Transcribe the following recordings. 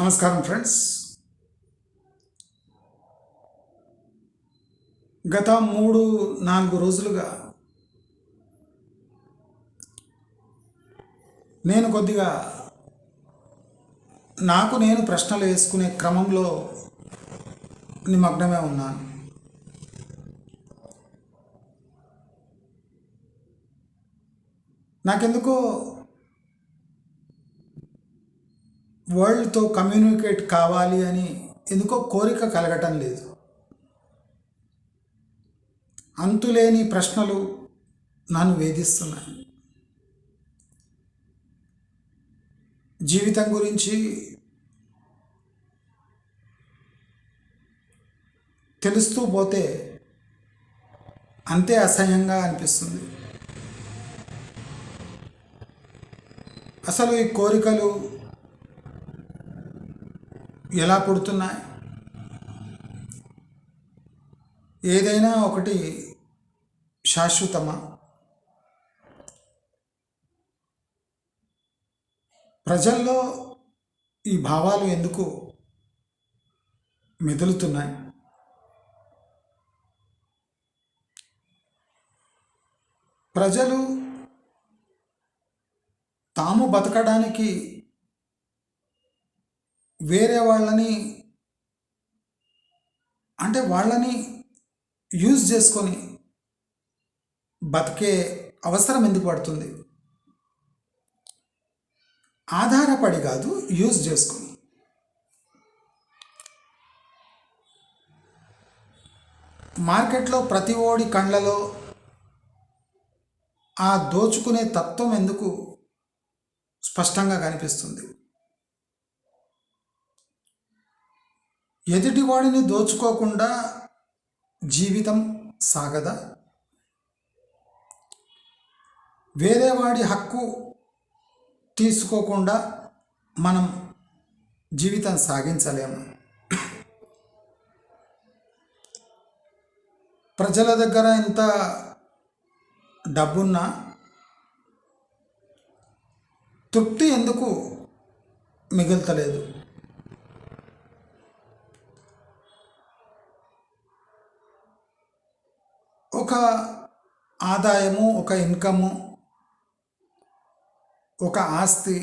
నమస్కారం ఫ్రెండ్స్. గత మూడు నాలుగు రోజులుగా నేను కొద్దిగా నాకు నేను ప్రశ్నలు వేసుకునే క్రమంలో నిమగ్నమే ఉన్నాను. నాకెందుకో వరల్డ్తో కమ్యూనికేట్ కావాలి అని ఎందుకో కోరిక కలగటం లేదు. అంతులేని ప్రశ్నలు నన్ను వేధిస్తున్నాయి. జీవితం గురించి తెలుస్తూ పోతే అంతే అసహ్యంగా అనిపిస్తుంది. అసలు ఈ కోరికలు ఎలా పుడుతున్నాయి? ఏదైనా ఒకటి శాశ్వతమా? ప్రజల్లో ఈ భావాలు ఎందుకు మెదులుతున్నాయి? ప్రజలు తాము బతకడానికి వేరే వాళ్ళని అంటే వాళ్ళని యూజ్ చేసుకొని బతికే అవసరం ఎందుకు పడుతుంది? ఆధారపడి కాదు యూజ్ చేసుకొని. మార్కెట్లో ప్రతి ఓడి కళ్ళలో ఆ దోచుకునే తత్వం ఎందుకు స్పష్టంగా కనిపిస్తుంది? ఎదుటివాడిని దోచుకోకుండా జీవితం సాగదా? వేరే వాడి హక్కు తీసుకోకుండా మనం జీవితం సాగించలేము. ప్రజల దగ్గర ఎంత డబ్బున్నా తృప్తి ఎందుకు మిగులుతలేదు? ఆదాయము ఒక ఇన్కము ఒక ఆస్తి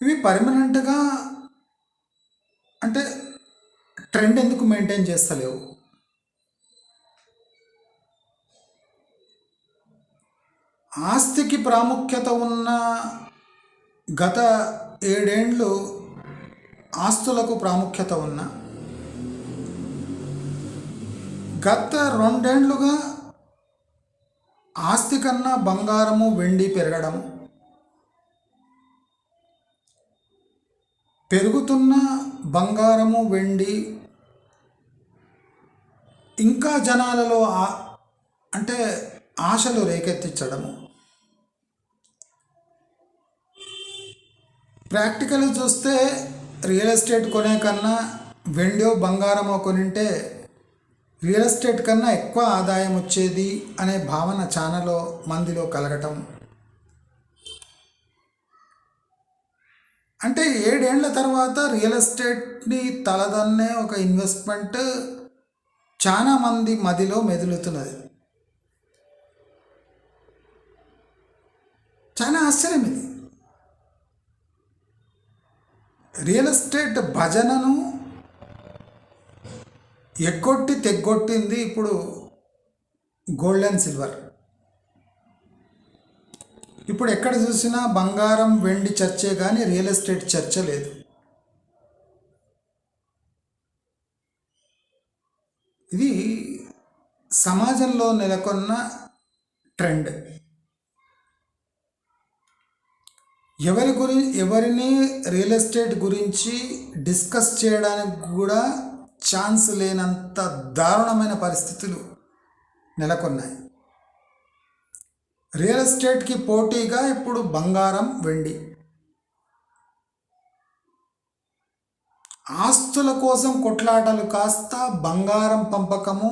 ఇవి పర్మనెంట్గా అంటే ట్రెండ్ ఎందుకు మెయింటైన్ చేస్తలేవు? ఆస్తికి ప్రాముఖ్యత ఉన్న గత ఏడేండ్లు ఆస్తులకు ప్రాముఖ్యత ఉన్న గత రెండేండ్లుగా ఆస్తి కన్నా బంగారము వెండి పెరగడం పెరుగుతున్న బంగారము వెండి ఇంకా జనాలలో అంటే ఆశలు రేకెత్తించడము ప్రాక్టికల్ చూస్తే రియల్ ఎస్టేట్ కొనే కన్నా వెండో బంగారమో కొనింటే రియల్ ఎస్టేట్ కన్నా ఎక్కువ ఆదాయం వచ్చేది అనే భావన చాలాలో మందిలో కలగటం. అంటే ఏడేళ్ళ తర్వాత రియల్ ఎస్టేట్ని తలదన్నే ఒక ఇన్వెస్ట్మెంట్ చాలా మంది మదిలో మెదులుతున్నది. చాలా ఆశ్చర్యం ఇది. రియల్ ఎస్టేట్ భజనను ఎగ్గొట్టి తెగ్గొట్టింది ఇప్పుడు గోల్డ్ అండ్ సిల్వర్ ఇప్పుడు ఎక్కడ చూసినా బంగారం వెండి చర్చే కానీ రియల్ ఎస్టేట్ చర్చ లేదు. ఇది సమాజంలో నెలకొన్న ట్రెండ్. ఎవరి గురి ఎవరిని రియల్ ఎస్టేట్ గురించి డిస్కస్ చేయడానికి కూడా ఛాన్స్ లేనంత దారుణమైన పరిస్థితులు నెలకొన్నాయి. రియల్ ఎస్టేట్కి పోటీగా ఇప్పుడు బంగారం వెండి. ఆస్తుల కోసం కొట్లాటలు కాస్త బంగారం పంపకము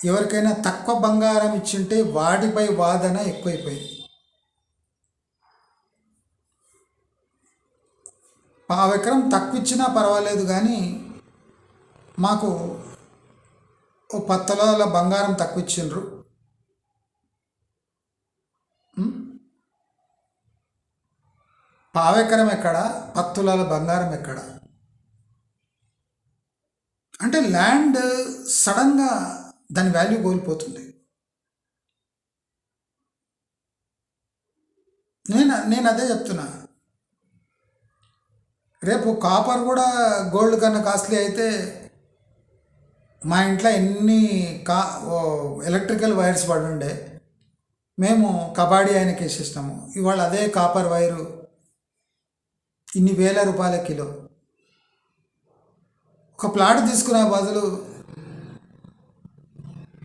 ఎవరికైనా తక్కువ బంగారం ఇచ్చింటే వాటిపై వాదన ఎక్కువైపోయింది. పావు ఎకరం తక్కువ ఇచ్చినా పర్వాలేదు కానీ మాకు ఓ పత్తలాల తులాల బంగారం తక్కువ ఇచ్చిండ్రు పావెకరం ఎకరం ఎక్కడ? పత్తులాల తులాల బంగారం ఎక్కడ? అంటే ల్యాండ్ సడన్గా దాని వాల్యూ కోల్పోతుంది. నేను నేను అదే చెప్తున్నా. రేపు కాపర్ కూడా గోల్డ్ కన్నా కాస్ట్లీ అయితే మా ఇంట్లో ఎన్ని కా ఎలక్ట్రికల్ వైర్స్ పడి ఉండే మేము కబాడీ ఆయనకి వేసేసినాము ఇవాళ అదే కాపర్ వైరు ఇన్ని వేల రూపాయల కిలో. ఒక ప్లాట్ తీసుకునే బదులు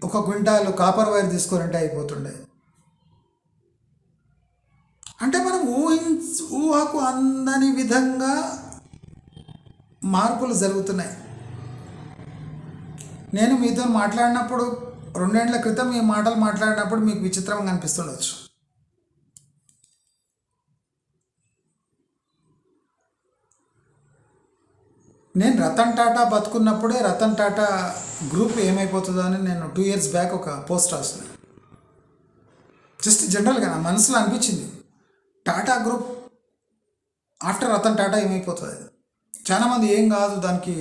ఒక క్వింటాలు కాపర్ వైర్ తీసుకుని అయిపోతుండే. అంటే మనం ఊహించ ఊహకు అందని విధంగా మార్పులు జరుగుతున్నాయి. నేను మీతో మాట్లాడినప్పుడు రెండేళ్ళ క్రితం ఈ మాటలు మాట్లాడినప్పుడు మీకు విచిత్రంగా అనిపిస్తుండొచ్చు. నేను రతన్ టాటా బతుకున్నప్పుడే రతన్ టాటా గ్రూప్ ఏమైపోతుందో అని నేను టూ ఇయర్స్ బ్యాక్ ఒక పోస్ట్ రాస్తున్నాను జస్ట్ జనరల్గా నా మనసులో అనిపించింది టాటా గ్రూప్ ఆఫ్టర్ రతన్ టాటా ఏమైపోతుంది? చాలామంది ఏం కాదు దానికి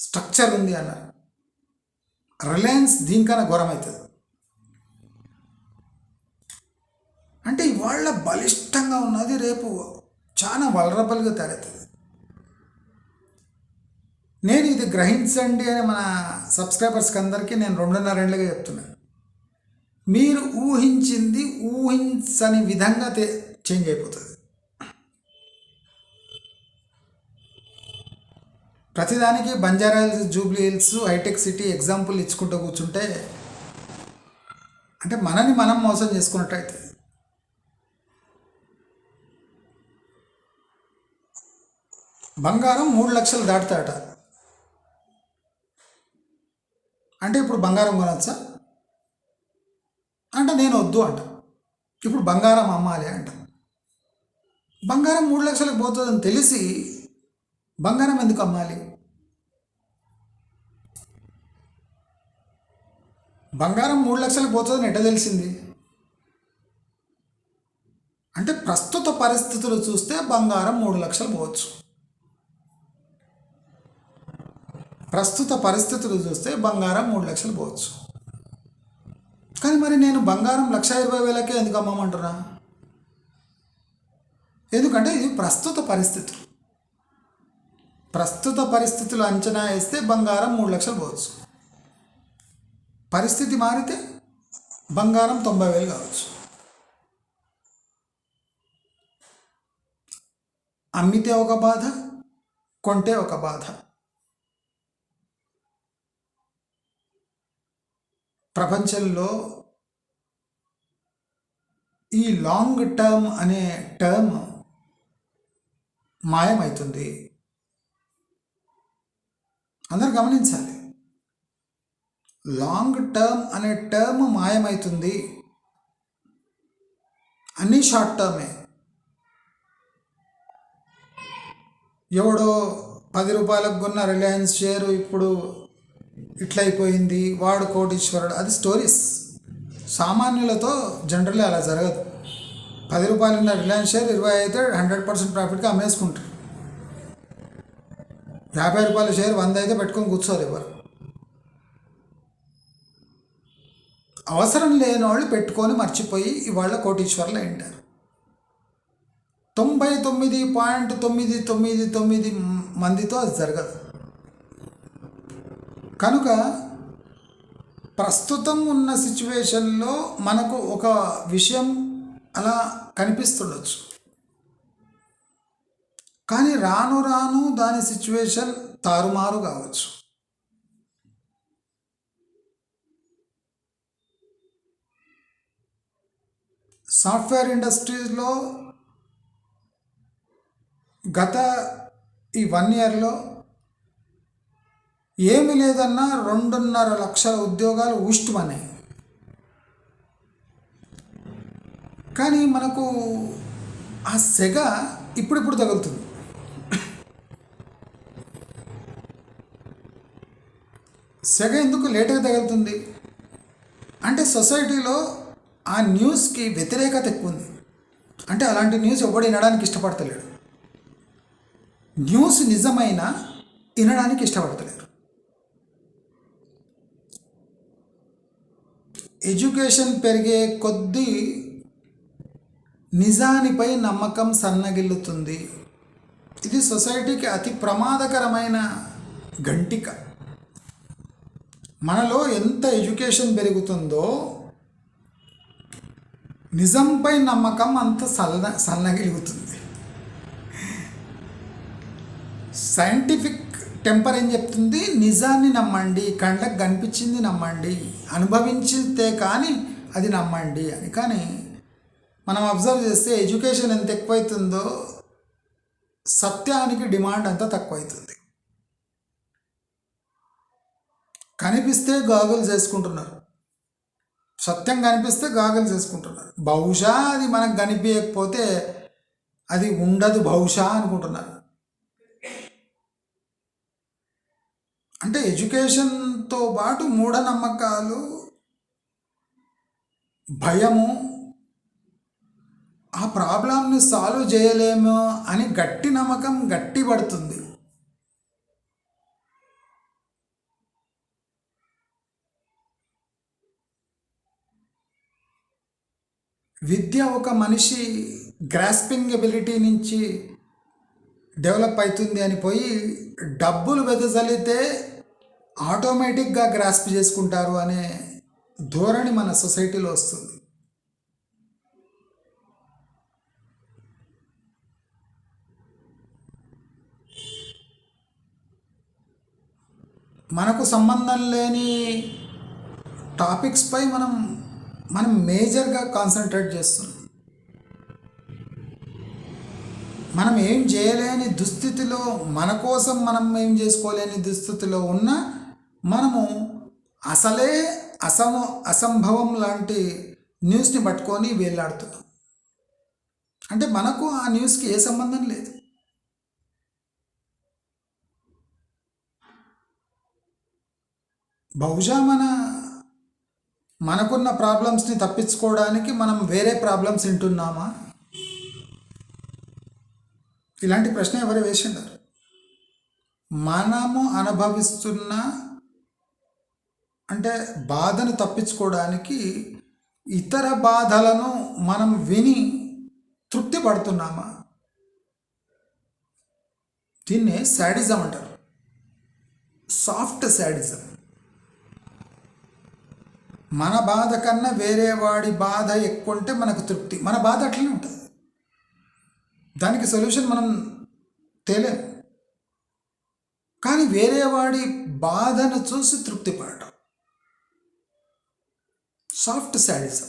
స్ట్రక్చర్ ఉంది అన్నారు. రిలయన్స్ దీనికన్నా ఘోరం అవుతుంది అంటే ఇవాళ బలిష్టంగా ఉన్నది రేపు చాలా వలరబుల్గా తయారవుతుంది. నేను ఇది గ్రహించండి అని మన సబ్స్క్రైబర్స్కి అందరికీ నేను రెండున్నర ఏళ్ళుగా చెప్తున్నాను. మీరు ఊహించింది ఊహించని విధంగా చేంజ్ అయిపోతుంది. ప్రతిదానికి Banjara Hills Jubilee Hills Hitech City example ఇచ్చుకుంటూ కూర్చుంటే అంటే మనని మనం మోసం చేసుకున్నట్టయితే. బంగారం మూడు లక్షలు దాటుతాట అంటే ఇప్పుడు బంగారం కొనొచ్చా అంటే నేను వద్దు అంట. ఇప్పుడు బంగారం అమ్మాలి అంట. బంగారం మూడు లక్షలకు పోతుందని తెలిసి బంగారం ఎందుకు అమ్మాలి? బంగారం మూడు లక్షలకు పోతుందని ఎట్ట తెలిసింది? అంటే ప్రస్తుత పరిస్థితులు చూస్తే బంగారం మూడు లక్షలు పోవచ్చు. ప్రస్తుత పరిస్థితులు చూస్తే బంగారం మూడు లక్షలు పోవచ్చు. కానీ మరి నేను బంగారం లక్ష ఇరవై వేలకే ఎందుకు అమ్మమంటున్నా? ఎందుకంటే ఇది ప్రస్తుత పరిస్థితులు. ప్రస్తుత పరిస్థితులు అంచనా వేస్తే బంగారం మూడు లక్షలు పోవచ్చు. పరిస్థితి మారితే బంగారం తొంభై వేలు కావచ్చు. అమ్మితే ఒక బాధ కొంటే ఒక బాధ. ప్రపంచంలో ఈ లాంగ్ టర్మ్ అనే టర్మ్ మాయమవుతుంది. అందరు గమనించాలి. లాంగ్ టర్మ్ అనే టర్మ్ మాయమవుతుంది అన్నీ షార్ట్ టర్మే. ఎవడో పది రూపాయలకు కొన్న రిలయన్స్ షేర్ ఇప్పుడు ఇట్లయిపోయింది. వాడు కోటీశ్వరుడు. అది స్టోరీస్. సామాన్యులతో జనరల్లీ అలా జరగదు. పది రూపాయలు ఉన్న రిలయన్స్ షేర్ ఇరవై అయితే హండ్రెడ్ పర్సెంట్ ప్రాఫిట్గా అమ్మేసుకుంటారు. యాభై రూపాయల షేర్ వంద అయితే పెట్టుకొని కూర్చోరు ఎవరు? అవసరం లేని వాళ్ళు పెట్టుకొని మర్చిపోయి ఇవాళ కోటీశ్వర్లు అయింటారు. తొంభై తొమ్మిది పాయింట్ తొమ్మిది తొమ్మిది తొమ్మిది మందితో అది జరగదు. కనుక ప్రస్తుతం ఉన్న సిచ్యువేషన్లో మనకు ఒక విషయం అలా కనిపిస్తుండొచ్చు. కానీ రాను రాను దాని సిచ్యువేషన్ తారుమారు కావచ్చు. సాఫ్ట్వేర్ ఇండస్ట్రీస్లో గత ఈ వన్ ఇయర్లో ఏమి లేదన్నా రెండున్నర లక్షల ఉద్యోగాలు ఊష్టుమన్నాయి కానీ మనకు ఆ సెగ ఇప్పుడిప్పుడు తగులుతుంది. సెగ ఎందుకు లేటుగా తగులుతుంది? అంటే సొసైటీలో ఆ న్యూస్కి వ్యతిరేకత ఎక్కువ ఉంది. అంటే అలాంటి న్యూస్ ఎవడు వినడానికి ఇష్టపడతలేడు. న్యూస్ నిజమైన వినడానికి ఇష్టపడతలేరు. ఎడ్యుకేషన్ పెరిగే కొద్దీ నిజానిపై నమ్మకం సన్నగిల్లుతుంది. ఇది సొసైటీకి అతి ప్రమాదకరమైన గంటిక. మనలో ఎంత ఎడ్యుకేషన్ పెరుగుతుందో నిజంపై నమ్మకం అంత సల్ల సల్లగిలుగుతుంది సైంటిఫిక్ టెంపర్ ఏం చెప్తుంది? నిజాన్ని నమ్మండి కళ్ళకు కనిపించింది నమ్మండి అనుభవించితే కానీ అది నమ్మండి అని. కానీ మనం అబ్జర్వ్ చేస్తే ఎడ్యుకేషన్ ఎంత ఎక్కువైతుందో సత్యానికి డిమాండ్ అంతా తక్కువైతుంది. కనిపిస్తే గాగుల్స్ వేసుకుంటున్నారు సత్యం కనిపిస్తే గాగుల్స్ వేసుకుంటున్నారు బహుశా అది మనకు కనిపించకపోతే అది ఉండదు బహుశా అనుకుంటున్నారు. అంటే ఎడ్యుకేషన్తో పాటు మూఢనమ్మకాలు భయము ఆ ప్రాబ్లంని సాల్వ్ చేయలేము అని గట్టి నమ్మకం గట్టి పడుతుంది విద్య ఒక మనిషి గ్రాస్పింగ్ ఎబిలిటీ నుంచి డెవలప్ అవుతుంది అని పోయి డబ్బులు వెదజల్లితే ఆటోమేటిక్గా గ్రాస్ప్ చేసుకుంటారు అనే ధోరణి మన సొసైటీలో వస్తుంది. మనకు సంబంధం లేని టాపిక్స్పై మనం మనం మేజర్గా కాన్సన్ట్రేట్ చేస్తున్నాం. మనం ఏం చేయలేని దుస్థితిలో మన కోసం మనం ఏం చేసుకోలేని దుస్థితిలో ఉన్న మనము అసలే అసమ అసంభవం లాంటి న్యూస్ని పట్టుకొని వేలాడుతున్నాం. అంటే మనకు ఆ న్యూస్కి ఏ సంబంధం లేదు. బహుశా మన మనకున్న ప్రాబ్లమ్స్ని తప్పించుకోవడానికి మనం వేరే ప్రాబ్లమ్స్ వింటున్నామా? ఇలాంటి ప్రశ్న ఎవరు వేసిండారు? మనము అనుభవిస్తున్న అంటే బాధను తప్పించుకోవడానికి ఇతర బాధలను మనం విని తృప్తి పడుతున్నామా? దీన్నే శాడిజం అంటారు. సాఫ్ట్ శాడిజం మన బాధ కన్నా వేరే వాడి బాధ ఎక్కువ ఉంటే మనకు తృప్తి. మన బాధ అట్లనే ఉంటుంది. దానికి సొల్యూషన్ మనం తేలేం. కానీ వేరే వాడి బాధను చూసి తృప్తి పడటం సాఫ్ట్ శాడిజం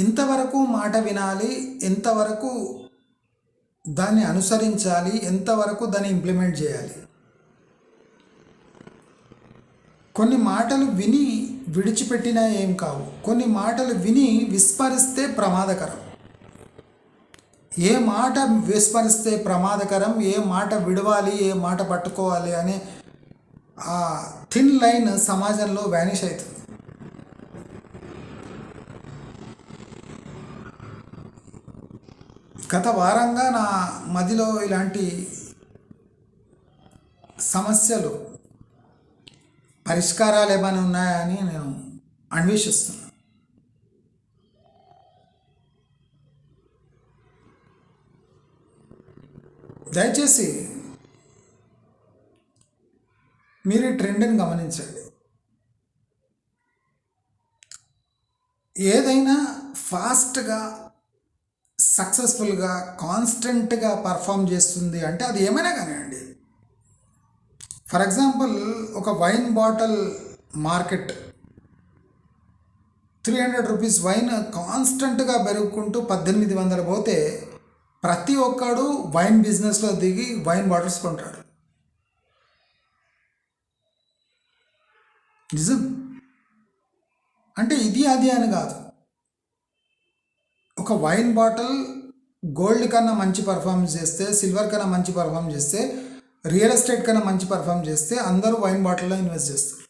ఎంతవరకు మాట వినాలి ఎంతవరకు దాన్ని అనుసరించాలి ఎంతవరకు దాన్ని ఇంప్లిమెంట్ చేయాలి. కొన్ని మాటలు విని విడిచిపెట్టినా ఏం కావు. కొన్ని మాటలు విని విస్మరిస్తే ప్రమాదకరం. ఏ మాట విస్మరిస్తే ప్రమాదకరం ఏ మాట విడవాలి ఏ మాట పట్టుకోవాలి అనే ఆ థిన్ లైన్ సమాజంలో వ్యానిష్ అవుతుంది. గత వారంగా నా మదిలో ఇలాంటి సమస్యలు పరిష్కారాలు ఏమైనా ఉన్నాయని నేను అన్వేషిస్తున్నాను. దయచేసి మీరు ఈ ట్రెండ్ని గమనించండి. ఏదైనా ఫాస్ట్గా సక్సెస్ఫుల్గా కాన్స్టెంట్గా పర్ఫామ్ చేస్తుంది అంటే అది ఏమైనా కానివ్వండి. ఫర్ ఎగ్జాంపుల్ ఒక wine bottle market three hundred rupees wine కాన్స్టెంట్గా పెరుగుకుంటూ పద్దెనిమిది వందలు పోతే ప్రతి ఒక్కడు వైన్ బిజినెస్లో దిగి వైన్ బాటిల్స్ కొంటాడు. నిజం? అంటే ఇది అది అని కాదు. ఒక వైన్ బాటిల్ గోల్డ్ కన్నా మంచి పర్ఫార్మెన్స్ చేస్తే సిల్వర్ కన్నా మంచి పర్ఫార్మ్ చేస్తే రియల్ ఎస్టేట్ కన్నా మంచి పర్ఫార్మ్ చేస్తే అందరూ వైన్ బాటిల్లో ఇన్వెస్ట్ చేస్తారు.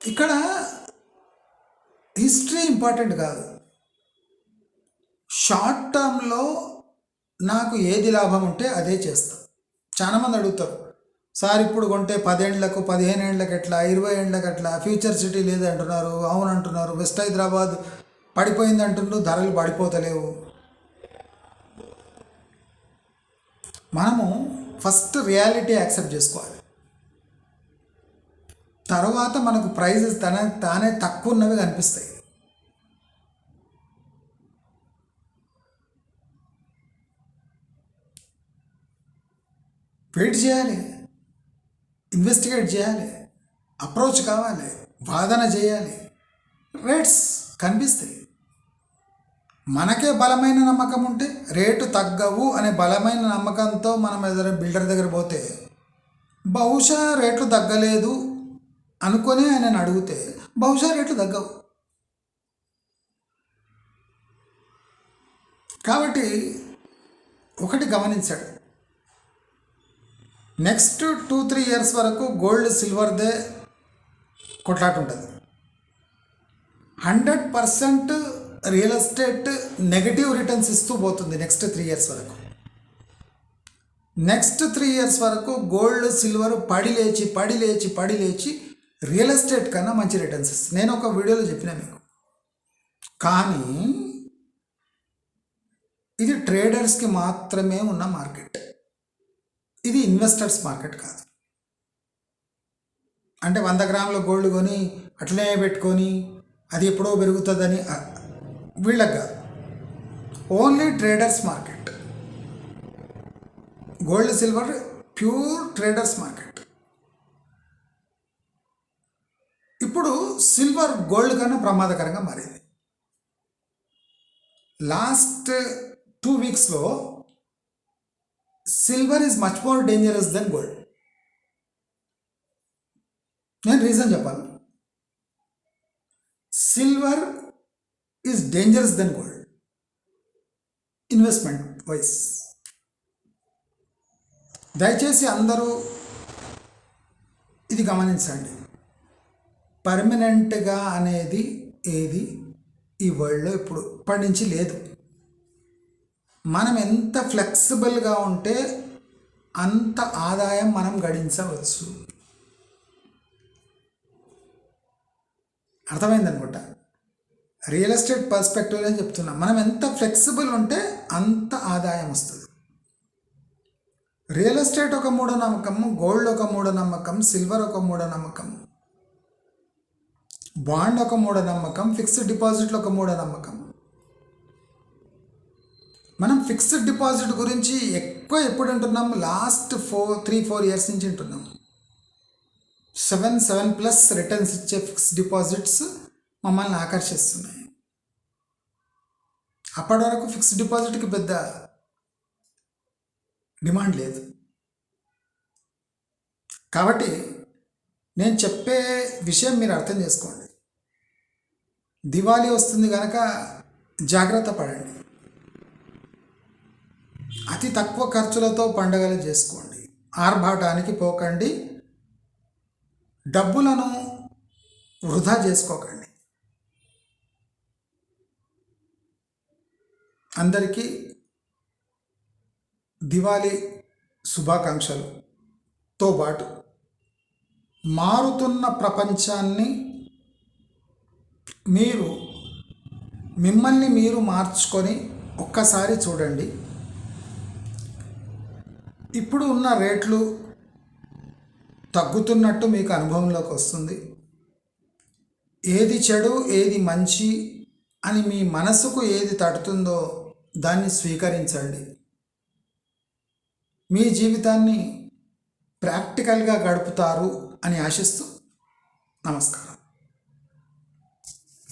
ఇక్కడ హిస్టరీ ఇంపార్టెంట్ కాదు. షార్ట్ టర్మ్లో నాకు ఏది లాభం ఉంటే అదే చేస్తాను చాలామంది అడుగుతారు సార్ ఇప్పుడు కొంటే పదేండ్లకు పదిహేను ఏండ్లకు ఎట్లా ఇరవై ఏండ్లకు ఎట్లా ఫ్యూచర్ సిటీ లేదు అంటున్నారు అవును అంటున్నారు వెస్ట్ హైదరాబాద్ పడిపోయింది అంటుండ్రు ధరలు పడిపోతలేవు. మనము ఫస్ట్ రియాలిటీ యాక్సెప్ట్ చేసుకోవాలి. తర్వాత మనకు ప్రైజెస్ తన తానే తక్కువ ఉన్నవి కనిపిస్తాయి. వెయిట్ చేయాలి. ఇన్వెస్టిగేట్ చేయాలి అప్రోచ్ కావాలి వాదన చేయాలి. రేట్స్ కనిపిస్తాయి. మనకే బలమైన నమ్మకం ఉంటే రేటు తగ్గవు అనే బలమైన నమ్మకంతో మనం ఏదైనా బిల్డర్ దగ్గర పోతే బహుశా రేట్లు తగ్గలేదు అనుకొని ఆయన అడిగితే బహుశా రేట్లు తగ్గవు. కాబట్టి ఒకటి గమనించాడు. నెక్స్ట్ టూ త్రీ ఇయర్స్ వరకు గోల్డ్ సిల్వర్దే కొట్లాట ఉంటుంది hundred percent real estate negative returns ఇస్తూ పోతుంది నెక్స్ట్ త్రీ ఇయర్స్ వరకు. నెక్స్ట్ త్రీ ఇయర్స్ వరకు గోల్డ్ సిల్వర్ పడి లేచి పడి లేచి పడి లేచి రియల్ ఎస్టేట్ కన్నా మంచి రిటర్న్స్ ఇస్తుంది. నేను ఒక వీడియోలో చెప్పిన మీకు. కానీ ఇది ట్రేడర్స్కి మాత్రమే ఉన్న మార్కెట్. ఇది ఇన్వెస్టర్స్ మార్కెట్ కాదు. అంటే వంద గ్రాముల గోల్డ్ కొని అట్లనే పెట్టుకొని అది ఎప్పుడో పెరుగుతుందని వీళ్ళకి కాదు. Only traders market gold silver pure traders market ఇప్పుడు సిల్వర్ గోల్డ్ కన్నా ప్రమాదకరంగా మారింది. Last two వీక్స్లో silver is much more dangerous than gold నేను రీజన్ చెప్పాలి. Silver is dangerous than gold investment wise దయచేసి అందరూ ఇది గమనించండి. పర్మనెంట్గా అనేది ఏది ఈ వరల్డ్లో ఇప్పుడు ఇప్పటి నుంచి లేదు. మనం ఎంత ఫ్లెక్సిబుల్గా ఉంటే అంత ఆదాయం మనం గడించవచ్చు. అర్థమైందనమాట? రియల్ ఎస్టేట్ పర్స్పెక్టివ్ అని చెప్తున్నా మనం ఎంత ఫ్లెక్సిబుల్ ఉంటే అంత ఆదాయం వస్తుంది. రియల్ ఎస్టేట్ ఒక మూఢనమ్మకం గోల్డ్ ఒక మూఢనమ్మకం సిల్వర్ ఒక మూఢనమ్మకం బాండ్ ఒక మూఢనమ్మకం ఫిక్స్డ్ డిపాజిట్లు ఒక మూఢనమ్మకం. మనం ఫిక్స్డ్ డిపాజిట్ గురించి ఎక్కువ ఎప్పుడు అంటున్నాం? Last four three four years నుంచి అంటున్నాం. సెవెన్ సెవెన్ ప్లస్ రిటర్న్స్ ఇచ్చే ఫిక్స్డ్ డిపాజిట్స్ మమ్మల్ని ఆకర్షిస్తున్నాయి. అప్పటి వరకు ఫిక్స్డ్ డిపాజిట్కి పెద్ద డిమాండ్ లేదు. కాబట్టి నేను చెప్పే విషయం మీరు అర్థం చేసుకోండి. దివాళీ వస్తుంది కనుక జాగ్రత్త పడండి. అతి తక్కువ ఖర్చులతో పండుగలు చేసుకోండి. ఆర్భాటానికి పోకండి. డబ్బులను వృధా చేసుకోకండి. అందరికీ దివాళీ శుభాకాంక్షలుతో పాటు మారుతున్న ప్రపంచాన్ని మీరు మిమ్మల్ని మీరు మార్చుకొని ఒక్కసారి చూడండి. ఇప్పుడు ఉన్న రేట్లు తగ్గుతున్నట్టు మీకు అనుభవంలోకి వస్తుంది. ఏది చెడు ఏది మంచి అని మీ మనసుకు ఏది తడుతుందో దాన్ని స్వీకరించండి. మీ జీవితాన్ని ప్రాక్టికల్గా గడుపుతారు అని ఆశిస్తూ నమస్కారం.